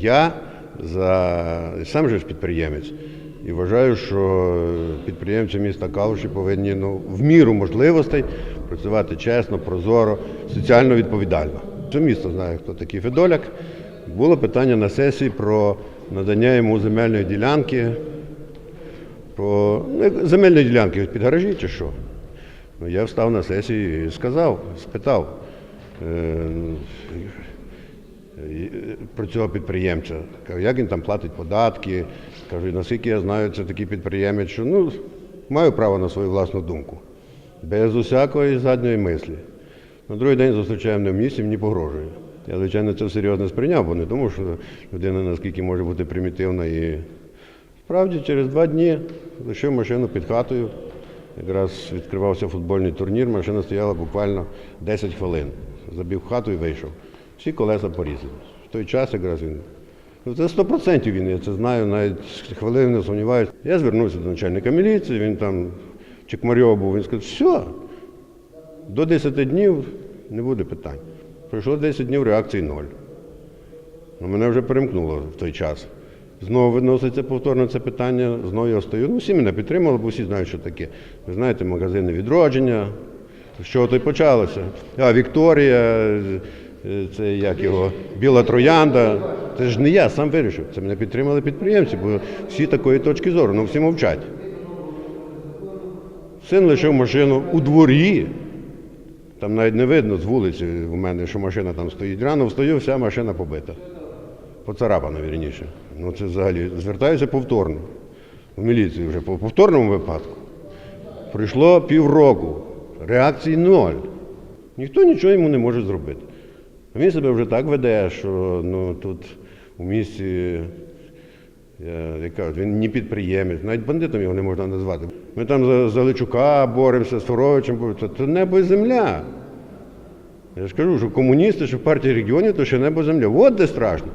Я за сам же ж підприємець і вважаю, що підприємці міста Калуші повинні ну, в міру можливостей працювати чесно, прозоро, соціально відповідально. Це місто знає, хто такий Федоляк. Було питання на сесії про надання йому земельної ділянки, про ну, земельної ділянки під гаражі чи що. Ну, я встав на сесії і сказав, спитав. е, про цього підприємця. Кажу, як він там платить податки. Кажу, наскільки я знаю, це такий підприємець, що ну, маю право на свою власну думку. Без усякої задньої мислі. На другий день зустрічаємо мене в місті, мені погрожує. Я, звичайно, це серйозно сприйняв, бо не думав, що людина наскільки може бути примітивна і справді через два дні лишив машину під хатою. Якраз відкривався футбольний турнір, машина стояла буквально 10 хвилин. Забіг в хату і вийшов. Всі колеса порізали. В той час якраз він. Ну, це 100% він, я це знаю, навіть хвилини не сумніваюся. Я звернувся до начальника міліції, він там Чекмарьов був, він сказав, все, до 10 днів не буде питань. Пройшло 10 днів, реакції ноль. Ну, мене вже перемкнуло в той час. Знову виноситься повторно це питання, знову я стою. Ну, всі мене підтримали, бо всі знають, що таке. Ви знаєте, магазини відродження. З чого то й почалося? А, Вікторія, це як його, Біла Троянда. Це ж не я сам вирішив. Це мене підтримали підприємці, бо всі такої точки зору, ну всі мовчать. Син лишив машину у дворі. Там навіть не видно з вулиці у мене, що машина там стоїть. Рано встаю, вся машина побита. Поцарапана, вірніше. Ну це взагалі звертаюся повторно. В міліцію вже по повторному випадку. Пройшло півроку. Реакції ноль. Ніхто нічого йому не може зробити. Він себе вже так веде, що ну, тут у місті, я, кажуть, він не підприємець, навіть бандитом його не можна назвати. Ми там за, Заличука боремося, з Форовичем боремося. Це небо і земля. Я ж кажу, що комуністи, що партія регіонів, то ще небо земля. От де страшно.